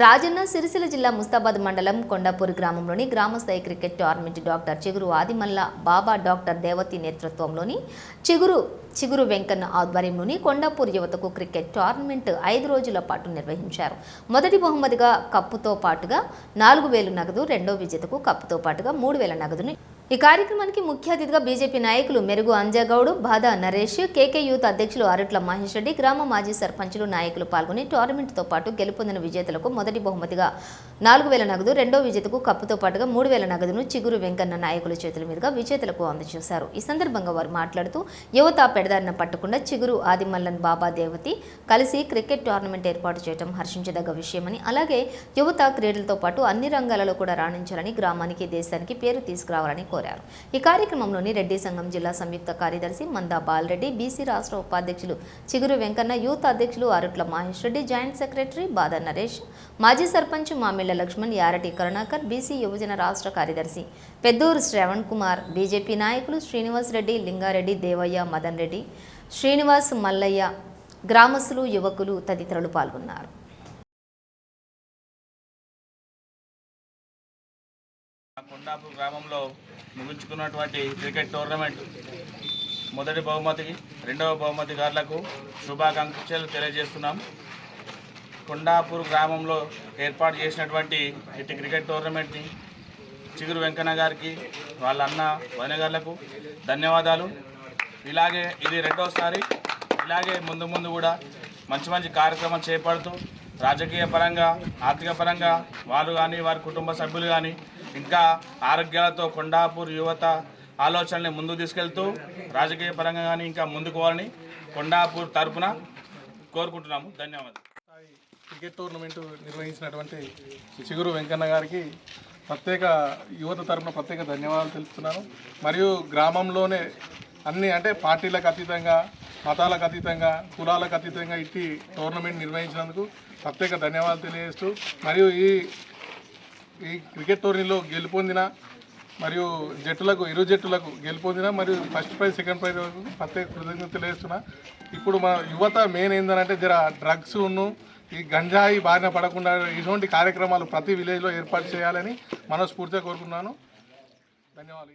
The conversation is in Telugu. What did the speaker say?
రాజన్న సిరిసిల్ల జిల్లా ముస్తాబాద్ మండలం కొండాపూర్ గ్రామంలోని గ్రామస్థాయి క్రికెట్ టోర్నమెంట్ డాక్టర్ చిగురు ఆదిమల్ల బాబా డాక్టర్ దేవతి నేతృత్వంలోని చిగురు చిగురు వెంకన్న ఆధ్వర్యంలోని కొండాపూర్ యువతకు క్రికెట్ టోర్నమెంట్ ఐదు రోజుల పాటు నిర్వహించారు. మొదటి బహుమతిగా కప్పుతో పాటుగా నాలుగు వేలు నగదు రెండో విజేతకు కప్పుతో పాటుగా మూడు వేల నగదును ఈ కార్యక్రమానికి ముఖ్య అతిథిగా బీజేపీ నాయకులు మెరుగు అంజగౌడ్ బాదా నరేష్ కేకే యూత్ అధ్యక్షులు అరట్ల మహేష్ రెడ్డి గ్రామ మాజీ సర్పంచులు నాయకులు పాల్గొని టోర్నమెంట్తో పాటు గెలుపొందిన విజేతలకు మొదటి బహుమతిగా నాలుగు వేల నగదు రెండో విజేతకు కప్పుతో పాటుగా మూడు వేల నగదును చిగురు వెంకన్న నాయకుల చేతుల మీదుగా విజేతలకు అందజేశారు. ఈ సందర్భంగా వారు మాట్లాడుతూ యువత పెడదారిన పట్టకుండా చిగురు ఆదిమల్లన్ బాబా దేవతి కలిసి క్రికెట్ టోర్నమెంట్ ఏర్పాటు చేయడం హర్షించదగ్గ విషయమని అలాగే యువత క్రీడలతో పాటు అన్ని రంగాలలో కూడా రాణించాలని గ్రామానికి దేశానికి పేరు తీసుకురావాలని కోరారు. ఈ కార్యక్రమంలోని రెడ్డి సంఘం జిల్లా సంయుక్త కార్యదర్శి మందా బాలరెడ్డి బీసీ రాష్ట్ర ఉపాధ్యక్షులు చిగురు వెంకన్న యూత్ అధ్యక్షులు అరుట్ల మహేష్ రెడ్డి జాయింట్ సెక్రటరీ బాదా నరేష్ మాజీ సర్పంచ్ మామిళ్ళ లక్ష్మణ్ యారటి కరుణాకర్ బీసీ యువజన రాష్ట్ర కార్యదర్శి పెద్దూరు శ్రవణ్ కుమార్ బీజేపీ నాయకులు శ్రీనివాస్ రెడ్డి లింగారెడ్డి దేవయ్య మదన్ రెడ్డి శ్రీనివాస్ మల్లయ్య గ్రామస్తులు యువకులు తదితరులు పాల్గొన్నారు. కొండాపూర్ గ్రామంలో ముగించుకున్నటువంటి క్రికెట్ టోర్నమెంట్ మొదటి బహుమతి రెండవ బహుమతి గారులకు శుభాకాంక్షలు తెలియజేస్తున్నాం. కొండాపూర్ గ్రామంలో ఏర్పాటు చేసినటువంటి ఇటు క్రికెట్ టోర్నమెంట్ని చిగురు వెంకన్న గారికి వాళ్ళ అన్న వదిన గారులకు ధన్యవాదాలు. ఇలాగే ఇది రెండోసారి ఇలాగే ముందు ముందు కూడా మంచి మంచి కార్యక్రమం చేపడుతూ రాజకీయ పరంగా ఆర్థిక పరంగా వారు కానీ వారి కుటుంబ సభ్యులు కానీ ఇంకా ఆరోగ్యాలతో కొండాపూర్ యువత ఆలోచనల్ని ముందుకు తీసుకెళ్తూ రాజకీయ పరంగా కానీ ఇంకా ముందుకు పోవాలని కొండాపూర్ తరపున కోరుకుంటున్నాము. ధన్యవాదాలు. క్రికెట్ టోర్నమెంట్ నిర్వహించినటువంటి చిగురు వెంకన్న గారికి ప్రత్యేక యువత తరపున ప్రత్యేక ధన్యవాదాలు తెలుపుతున్నాను. మరియు గ్రామంలోనే అన్ని అంటే పార్టీలకు అతీతంగా మతాలకు అతీతంగా కులాలకు అతీతంగా ఇట్టి టోర్నమెంట్ నిర్వహించినందుకు ప్రత్యేక ధన్యవాదాలు తెలియజేస్తూ మరియు ఈ ఈ క్రికెట్ టోర్నీలో గెలుపొందిన మరియు జట్టులకు ఇరు జట్టులకు గెలుపొందిన మరియు ఫస్ట్ ప్రైజ్ సెకండ్ ప్రైజ్ వరకు ప్రత్యేక కృతజ్ఞత తెలియజేస్తున్నా. ఇప్పుడు మన యువత మెయిన్ ఏంటంటే జర డ్రగ్స్ ఉన్ను ఈ గంజాయి బారిన పడకుండా ఇటువంటి కార్యక్రమాలు ప్రతి విలేజ్లో ఏర్పాటు చేయాలని మనస్ఫూర్తిగా కోరుకున్నాను ధన్యవాదాలు.